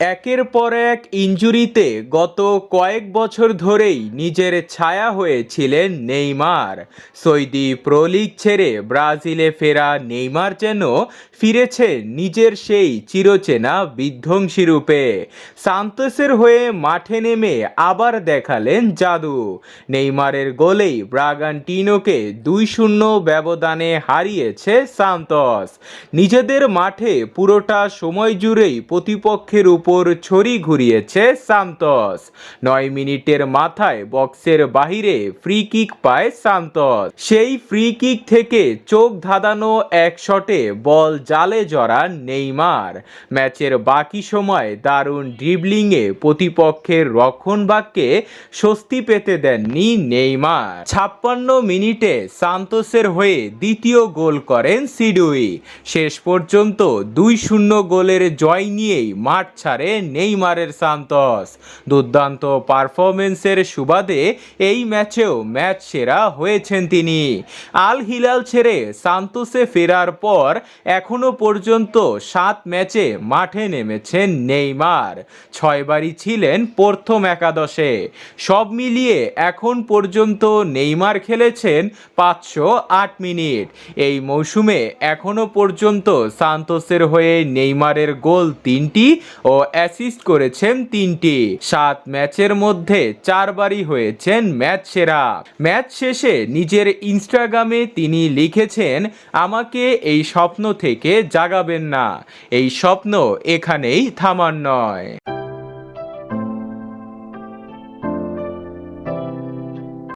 একের পর এক ইঞ্জুরিতে গত কয়েক বছর ধরেই নিজের ছায়া হয়েছিলেন নেইমার। সৌদি প্রো লিগ ছেড়ে ব্রাজিলে ফেরা নেইমার যেন ফিরেছে নিজের সেই চিরচেনা বিধ্বংসী রূপে সান্তোসের হয়ে মাঠে নেমে আবার দেখালেন জাদু। নেইমারের গোলেই ব্রাগান্টিনোকে দুই শূন্য ব্যবধানে হারিয়েছে সান্তোস। নিজেদের মাঠে পুরোটা সময় জুড়েই প্রতিপক্ষের উপর ছড়ি ঘুরিয়েছে সান্তোস। নয় মিনিটের মাথায় বক্সের বাহিরে ফ্রি কিক পায় সান্তোস। সেই ফ্রি কিক থেকে চোখ ধাঁধানো এক শটে বল জালে জড়ান নেইমার। ম্যাচের বাকি সময় দারুণ ড্রিবলিংয়ে প্রতিপক্ষের রক্ষণভাগকে স্বস্তি পেতে দেননি নেইমার। ছাপ্পান্ন মিনিটে সান্তোসের হয়ে দ্বিতীয় গোল করেন সিডুই। শেষ পর্যন্ত দুই শূন্য গোলের জয় নিয়েই মাঠ ছাড়ে নেইমারের সান্তোস। দুর্দান্ত পারফরমেন্সের সুবাদে এই ম্যাচেও ম্যাচ সেরা হয়েছেন তিনি। আল হিলাল ছেড়ে সান্তোসে ফেরার পর এখনও পর্যন্ত সাত ম্যাচে মাঠে নেমেছেন নেইমার। ছয়বারই ছিলেন প্রথম একাদশে। সব মিলিয়ে এখন পর্যন্ত নেইমার খেলেছেন পাঁচশো আট মিনিট। এই মৌসুমে এখনও পর্যন্ত সান্তোসের হয়ে নেইমারের গোল তিনটি ও অ্যাসিস্ট করেছেন তিনটি। সাত ম্যাচের মধ্যে চারবারই হয়েছেন ম্যাচ সেরা। ম্যাচ শেষে নিজের ইনস্টাগ্রামে তিনি লিখেছেন, আমাকে এই স্বপ্ন থেকে জাগাবেন না। এই স্বপ্ন এখানেই থামার নয়।